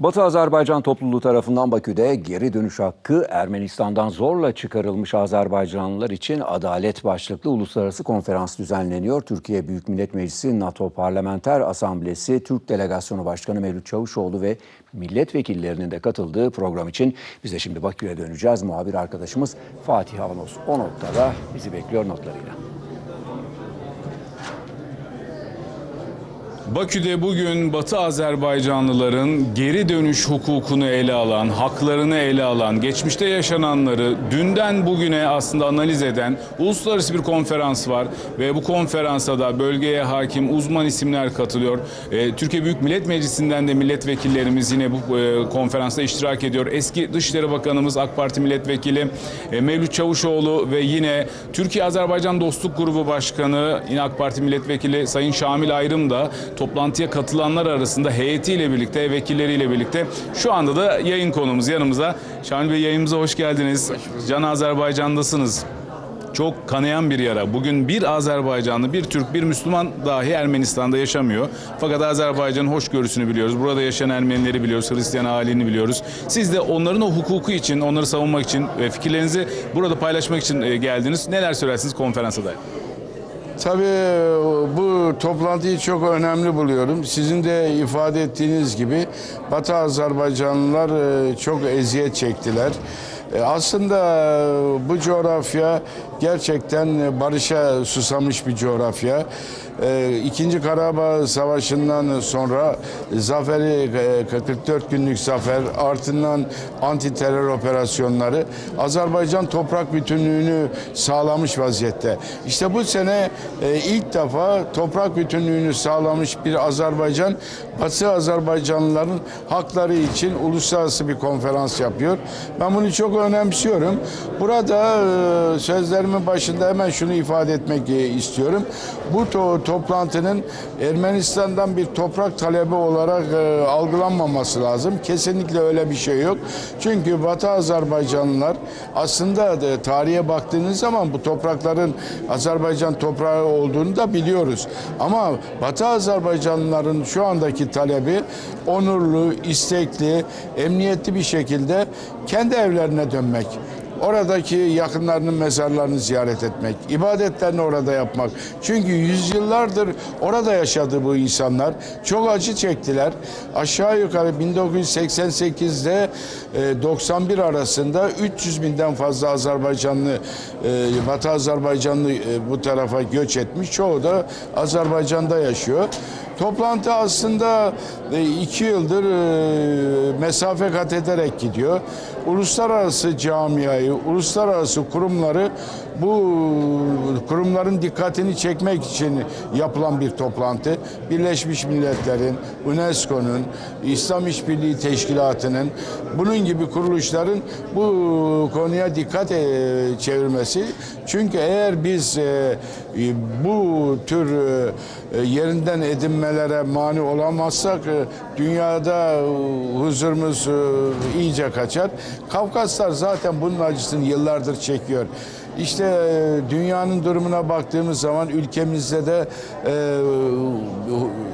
Batı Azerbaycan topluluğu tarafından Bakü'de geri dönüş hakkı Ermenistan'dan zorla çıkarılmış Azerbaycanlılar için adalet başlıklı uluslararası konferans düzenleniyor. Türkiye Büyük Millet Meclisi NATO Parlamenter Asamblesi Türk Delegasyonu Başkanı Mevlüt Çavuşoğlu ve milletvekillerinin de katıldığı program için biz de şimdi Bakü'ye döneceğiz. Muhabir arkadaşımız Fatih Avanos o noktada bizi bekliyor notlarıyla. Bakü'de bugün Batı Azerbaycanlıların geri dönüş hukukunu ele alan, haklarını ele alan, geçmişte yaşananları dünden bugüne aslında analiz eden uluslararası bir konferans var ve bu konferansa da bölgeye hakim uzman isimler katılıyor. Ee, Türkiye Büyük Millet Meclisi'nden de milletvekillerimiz yine bu e, konferansta iştirak ediyor. Eski Dışişleri Bakanımız AK Parti Milletvekili e, Mevlüt Çavuşoğlu ve yine Türkiye-Azerbaycan Dostluk Grubu Başkanı yine AK Parti Milletvekili Sayın Şamil Ayrım da toplantıya katılanlar arasında heyetiyle birlikte, vekilleriyle birlikte şu anda da yayın konumuz yanımızda. Şamil Bey yayınımıza hoş geldiniz. Can Azerbaycan'dasınız. Çok kanayan bir yara. Bugün bir Azerbaycanlı, bir Türk, bir Müslüman dahi Ermenistan'da yaşamıyor. Fakat Azerbaycan'ın hoşgörüsünü biliyoruz. Burada yaşayan Ermenileri biliyoruz, Hristiyan halini biliyoruz. Siz de onların o hukuku için, onları savunmak için ve fikirlerinizi burada paylaşmak için e, geldiniz. Neler söylersiniz konferansa dair? Tabii bu toplantıyı çok önemli buluyorum. Sizin de ifade ettiğiniz gibi Batı Azerbaycanlılar e, çok eziyet çektiler. E, Aslında bu coğrafya gerçekten barışa susamış bir coğrafya. E, İkinci Karabağ Savaşı'ndan sonra zaferi e, 44 günlük zafer ardından anti terör operasyonları Azerbaycan toprak bütünlüğünü sağlamış vaziyette. İşte bu sene e, ilk defa toprak bütünlüğünü sağlamış bir Azerbaycan Batı Azerbaycanlıların hakları için uluslararası bir konferans yapıyor. Ben bunu çok önemsiyorum. Burada e, sözlerimin başında hemen şunu ifade etmek e, istiyorum. Bu to- toplantının Ermenistan'dan bir toprak talebi olarak e, algılanmaması lazım. Kesinlikle öyle bir şey yok. Çünkü Batı Azerbaycanlılar aslında da tarihe baktığınız zaman bu toprakların Azerbaycan toprağı olduğunu da biliyoruz. Ama Batı Azerbaycanlıların şu andaki talebi onurlu, istekli, emniyetli bir şekilde kendi evlerine dönmek. Oradaki yakınlarının mezarlarını ziyaret etmek, ibadetlerini orada yapmak. Çünkü yüzyıllardır orada yaşadı bu insanlar. Çok acı çektiler. Aşağı yukarı 1988'de e, 91 arasında 300 binden fazla Azerbaycanlı, e, Batı Azerbaycanlı e, bu tarafa göç etmiş. Çoğu da Azerbaycan'da yaşıyor. Toplantı aslında e, iki yıldır e, mesafe kat ederek gidiyor. Uluslararası camiayı, uluslararası kurumları bu kurumların dikkatini çekmek için yapılan bir toplantı. Birleşmiş Milletler'in, UNESCO'nun, İslam İşbirliği Teşkilatı'nın bunun gibi kuruluşların bu konuya dikkat e, çevirmesi. Çünkü eğer biz e, e, bu tür yerinden edinmelere mani olamazsak dünyada huzurumuz iyice kaçar. Kafkaslar zaten bunun acısını yıllardır çekiyor. İşte e, dünyanın durumuna baktığımız zaman ülkemizde de e,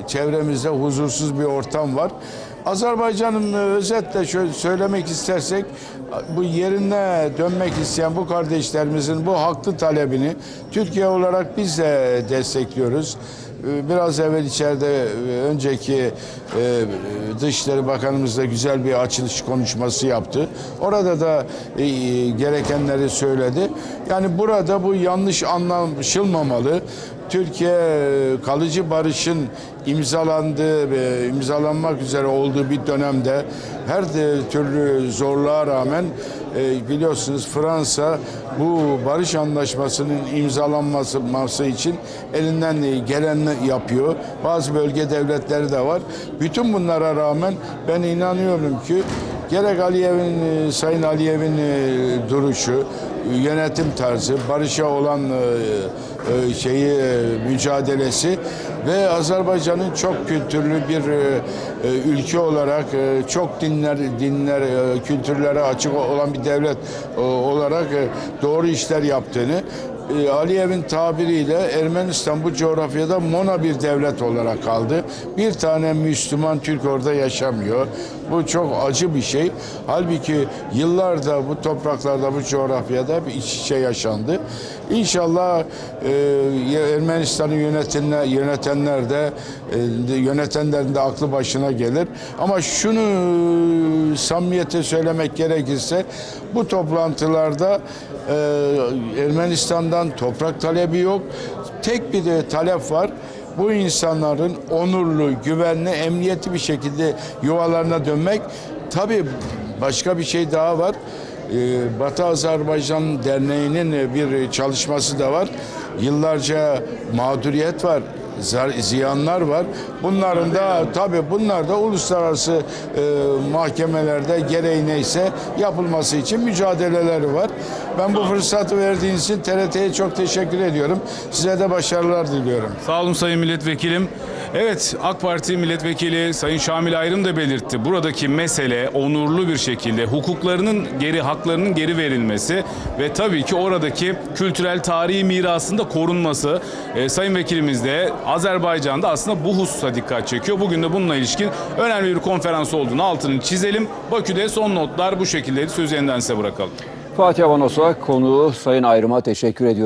çevremizde huzursuz bir ortam var. Azerbaycan'ın e, özetle şöyle söylemek istersek bu yerine dönmek isteyen bu kardeşlerimizin bu haklı talebini Türkiye olarak biz de destekliyoruz. E, Biraz evvel içeride e, önceki e, Dışişleri Bakanımız da güzel bir açılış konuşması yaptı. Orada da e, gerekenleri söyledi. Yani burada bu yanlış anlaşılmamalı. Türkiye kalıcı barışın imzalandığı ve imzalanmak üzere olduğu bir dönemde her türlü zorluğa rağmen e, biliyorsunuz Fransa bu barış anlaşmasının imzalanması için elinden geleni yapıyor. Bazı bölge devletleri de var. Bütün bunlara rağmen ben inanıyorum ki gerek Aliyev'in, e, Sayın Aliyev'in e, duruşu, yönetim tarzı, barışa olan e, şeyi mücadelesi ve Azerbaycan'ın çok kültürlü bir e, e, ülke olarak e, çok dinler dinler e, kültürlere açık olan bir devlet e, olarak e, doğru işler yaptığını e, Aliyev'in tabiriyle Ermenistan bu coğrafyada mona bir devlet olarak kaldı. Bir tane Müslüman Türk orada yaşamıyor. Bu çok acı bir şey. Halbuki yıllarda bu topraklarda, bu coğrafyada bir iç içe yaşandı. İnşallah e, Ermenistan'ı yönetenler, yönetenler de e, yönetenlerin de aklı başına gelir. Ama şunu samimiyete söylemek gerekirse bu toplantılarda e, Ermenistan'dan toprak talebi yok. Tek bir de talep var. Bu insanların onurlu, güvenli, emniyetli bir şekilde yuvalarına dönmek. Tabii başka bir şey daha var. Ee, Batı Azerbaycan Derneği'nin bir çalışması da var. Yıllarca mağduriyet var, ziyanlar var. Bunların da tabii bunlar da uluslararası e, mahkemelerde gereği neyse yapılması için mücadeleleri var. Ben bu fırsatı verdiğiniz için TRT'ye çok teşekkür ediyorum. Size de başarılar diliyorum. Sağ olun Sayın Milletvekilim. Evet AK Parti Milletvekili Sayın Şamil Ayrım da belirtti. Buradaki mesele onurlu bir şekilde hukuklarının geri, haklarının geri verilmesi ve tabii ki oradaki kültürel tarihi mirasın da korunması. Ee, Sayın Vekilimiz de Azerbaycan'da aslında bu hususa dikkat çekiyor. Bugün de bununla ilişkin önemli bir konferans olduğunu altını çizelim. Bakü'de son notlar bu şekildeydi. Sözü yeniden size bırakalım. Fatih Avanos'a konuğu Sayın Ayrım'a teşekkür ediyoruz.